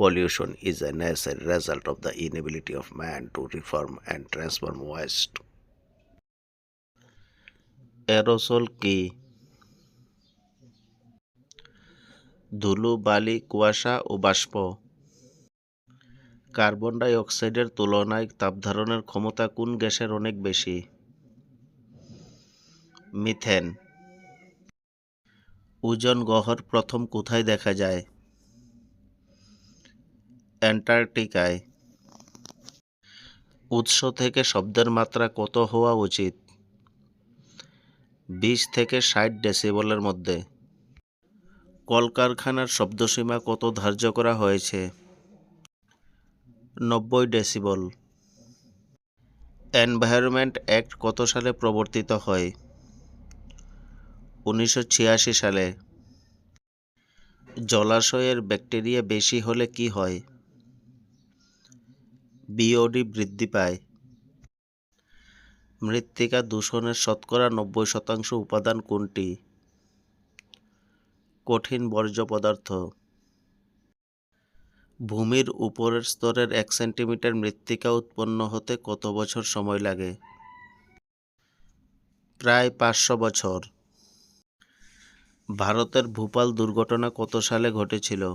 Pollution is a necessary result of the inability of man to reform and transform waste. এরোসোল কি ধুলো বালি কুয়াশা ও বাষ্প. কার্বন ডাই অক্সাইডের তুলনায় তাপ ধারণের ক্ষমতা কোন গ্যাসের অনেক বেশি? মিথেন ওজন গহ্বর প্রথম কোথায় দেখা যায়? অ্যান্টার্কটিকায়। উৎস থেকে শব্দের মাত্রা কত হওয়া উচিত? বিশ থেকে ষাট ডেসিবলের মধ্যে। কলকারখানার শব্দসীমা কত ধার্য করা হয়েছে? নব্বই ডেসিবল। এনভায়রনমেন্ট অ্যাক্ট কত সালে প্রবর্তিত হয়? উনিশশো ছিয়াশি সালে। জলাশয়ের ব্যাকটেরিয়া বেশি হলে কি হয়? বিওডি বৃদ্ধি পায়। মৃত্তিকা দূষণের শতকরা নব্বই শতাংশ উপাদান কোনটি? কঠিন বর্জ্য পদার্থ। ভূমির উপরের স্তরের এক সেন্টিমিটার মৃত্তিকা উৎপন্ন হতে কত বছর সময় লাগে? প্রায় পাঁচশো বছর। ভারতের ভূপাল দুর্ঘটনা কত সালে ঘটেছিল?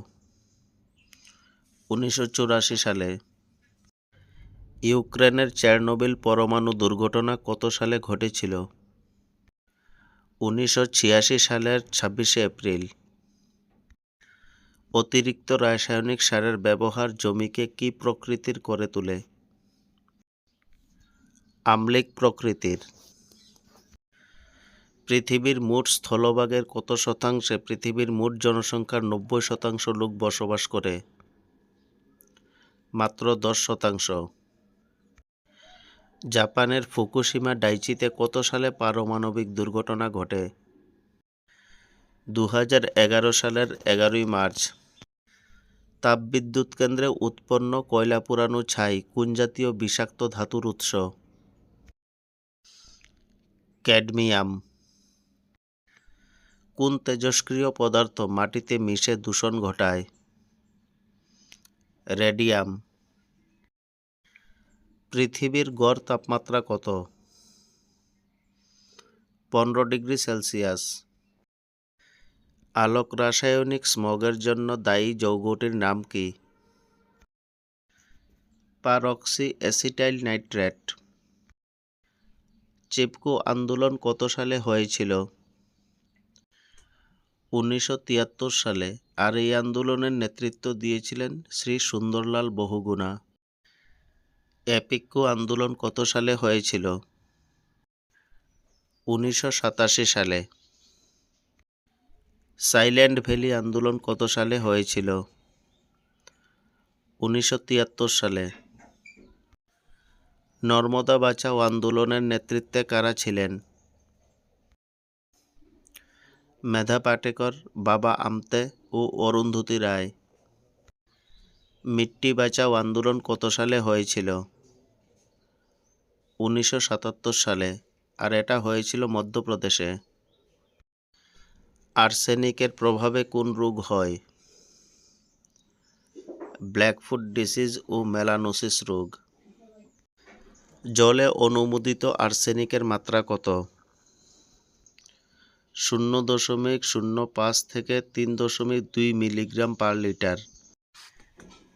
উনিশশো চুরাশি সালে। ইউক্রেনের চেরনোবিল পরমাণু দুর্ঘটনা কত সালে ঘটেছিল? উনিশশো ছিয়াশি সালের ছাব্বিশে এপ্রিল। অতিরিক্ত রাসায়নিক সারের ব্যবহার জমিকে কি প্রকৃতির করে তোলে? আম্লিক প্রকৃতির। পৃথিবীর মোট স্থলভাগের কত শতাংশে পৃথিবীর মোট জনসংখ্যার নব্বই শতাংশ লোক বসবাস করে? মাত্র দশ শতাংশ। জাপানের ফুকুশিমা ডাইচিতে কত সালে পারমাণবিক দুর্ঘটনা ঘটে? দু সালের এগারোই মার্চ। তাপবিদ্যুৎ কেন্দ্রে উৎপন্ন কয়লা পুরানো ছাই কোন জাতীয় বিষাক্ত ধাতুর উৎস? ক্যাডমিয়াম। কোন তেজস্ক্রিয় পদার্থ মাটিতে মিশে দূষণ ঘটায়? রেডিয়াম। পৃথিবীর গড় তাপমাত্রা কত? পনেরো ডিগ্রি সেলসিয়াস। আলোক রাসায়নিক স্মগের জন্য দায়ী যৌগটির নাম কি? পারক্সি অ্যাসিটাইল নাইট্রেট। চিপকো আন্দোলন কত সালে হয়েছিল? উনিশশো তিয়াত্তর সালে আর এই আন্দোলনের নেতৃত্ব দিয়েছিলেন শ্রী সুন্দরলাল বহুগুণা। এপিকো আন্দোলন কত সালে হয়েছিল? উনিশশো সাতাশি সালে। সাইল্যান্ড ভ্যালি আন্দোলন কত সালে হয়েছিল? উনিশশো তিয়াত্তর সালে। নর্মদা বাঁচাও আন্দোলনের নেতৃত্বে কারা ছিলেন? মেধা পাটেকর, বাবা আমতে ও অরুন্ধতী রায়। মিট্টি বাঁচাও আন্দোলন কত সালে হয়েছিল? উনিশশো সাতাত্তর সালে, আর এটা হয়েছিল মধ্যপ্রদেশে। আর্সেনিকের প্রভাবে কোন রোগ হয়? ব্ল্যাকফুট ডিসিজ ও মেলানোসিস রোগ। জলে অনুমোদিত আর্সেনিকের মাত্রা কত? শূন্য দশমিক শূন্য পাঁচ থেকে তিন দশমিক দুই মিলিগ্রাম পার লিটার।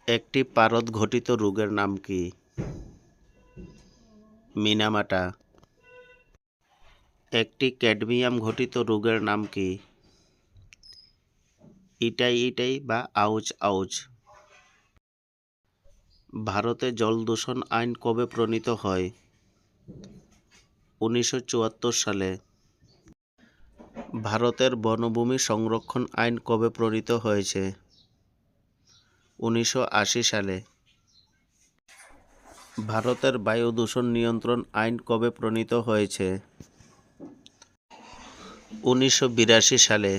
একটি পারদ ঘটিত রোগের নাম কি? মিনামাটা। একটি ক্যাডমিয়াম ঘটিত রোগের নাম কি? ইটাই ইটাই বা আউচ আউচ। ভারতে জল দূষণ আইন কবে প্রণীত হয়? উনিশশো চুয়াত্তর সালে। ভারতের বনভূমি সংরক্ষণ আইন কবে প্রণীত হয়েছে? উনিশশো আশি সালে। ভারতের বায়ু দূষণ নিয়ন্ত্রণ আইন কবে প্রণীত হয়েছে? উনিশশো বিরাশি সালে